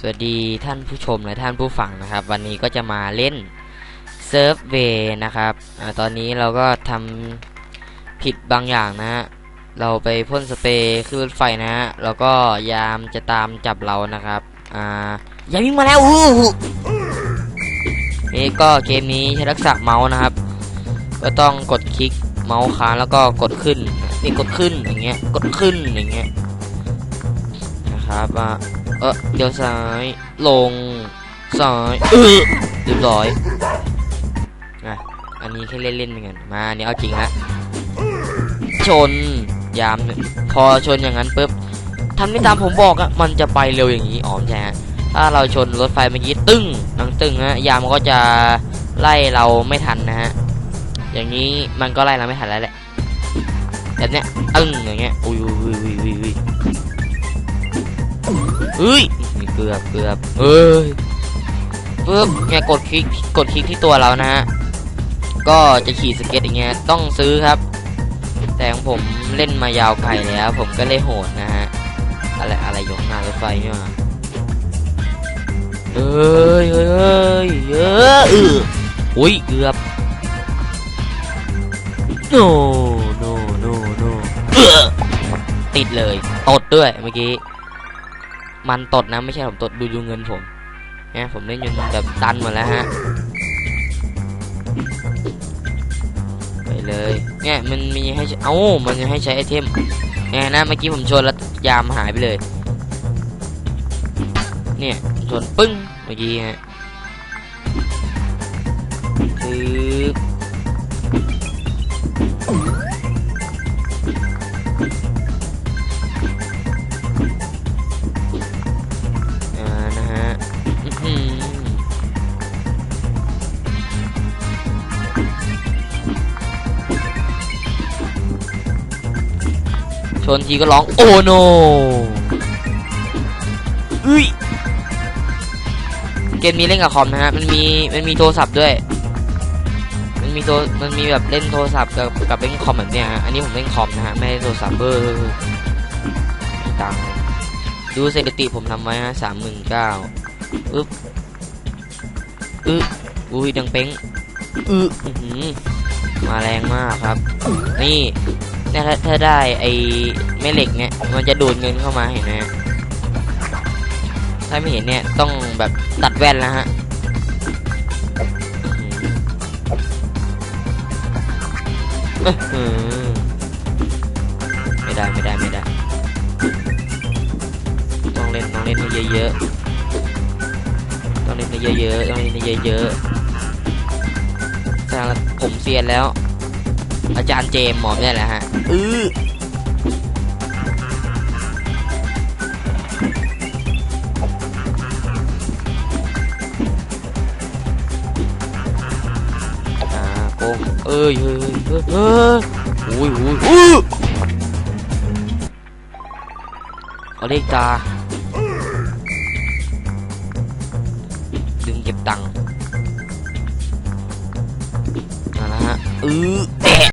สวัสดีท่านผู้ชมและท่านผู้ฟังนะครับ วันนี้ก็จะมาเล่นเซิร์ฟเวย์นะครับอตอนนี้เราก็ทำผิดบางอย่างนะฮะเราไปพ่นสเปรย์ขึ้นรถไฟนะฮะแล้วก็ยามจะตามจับเรานะครับอ่ายามวิ่งมาแล้วอู้นี่ก็เกมนี้ใช้ทักษะเมาส์นะครับ ก็ต้องกดคลิกเมาส์ค้างแล้วก็กดขึ้นนี่กดขึ้นอย่างเงี้ยกดขึ้นอย่างเงี้ยนะครับอะ เออเดี๋ยวซ้าย ลง ซ้ายเออเรียบร้อยอะอันนี้แค่เล่นๆเหมือนกันมาอันนี้เอาจริงละชน ยามพอชนอย่างนั้นปุ๊บทำไม่ตามผมบอกอะมันจะไปเร็วอย่างนี้อ๋อม่ใช่ฮะถ้าเราชนรถไฟเมื่อกี้ตึ้งนังตึ้งฮะยามก็จะไล่เราไม่ทันนะฮะอย่างนี้มันก็ไล่เราไม่ทันแล้วแหละแบบเนี้ยตึ้งอย่างเงี้ยอุ้ยอุ้ยอุ้ยอุ้ย อุ้ยอุ้ยเฮ้ยเกือบเกือบเอ้ยปึ๊บเนี่ยกดคลิกกดคลิกที่ตัวเรานะฮะก็จะขี่สเก็ตอย่างเงี้ยต้องซื้อครับ แต่ของผมเล่นมายาวไกลแล้ว ผมก็เลยโหดนะฮะอะไรอะไรยกหน้ารถไฟเนี่ยมาเอ้ยเอ้ยเอ้ยเอ้ออุ้ยเกือบ no no no no เออติดเลยตดด้วยเมื่อกี้ มันตดนะไม่ใช่ผมตดดูดูเงินผมนะผมเล่นจนแบบตันหมดแล้วฮะไปเลยเนี่ยมันมีให้เอ้ามันจะให้ใช้ไอเทมเนี่ยนะเมื่อกี้ผมชนแล้วยามหายไปเลย เนี่ยชนปึ้งเมื่อกี้ฮะ ชนทีก็ร้องโอ้โนอุ้ยเกมนี้เล่นกับคอมนะฮะ มันมี มันมีโทรศัพท์ด้วย มันมีโทรมันมีแบบเล่นโทรศัพท์กับกับเล่นคอมแบบเนี้ยฮะ อันนี้ผมเล่นคอมนะฮะ ไม่ได้โทรศัพท์เบอร์มีตังดูสถิติผมทำไว้ฮะสามหมื่นเก้าอึ๊บอึ๊บอุ้ยดังเป้งอึ๊บมาแรงมากครับ นี่ เนี่ยถ้าถ้าได้ไอ้แม่เหล็กเนี่ยมันจะดูดเงินเข้ามาเห็นไหมถ้าไม่เห็นเนี่ยต้องแบบตัดแว่นแล้วฮะไม่ได้ไม่ได้ไม่ได้ ต้องเล่นต้องเล่นให้เยอะๆต้องเล่นให้เยอะๆต้องเล่นให้เยอะๆแต่ผมเซียแล้ว อาจารย์เจมหมอมเนี่ยแหละฮะ อืออ่าโกงเอ้ยเฮ้ยเฮ้ยอุ้ยอุ้ยอุ้เอาเลขตาดึงเก็บตังค์เอาละฮะ อือแอ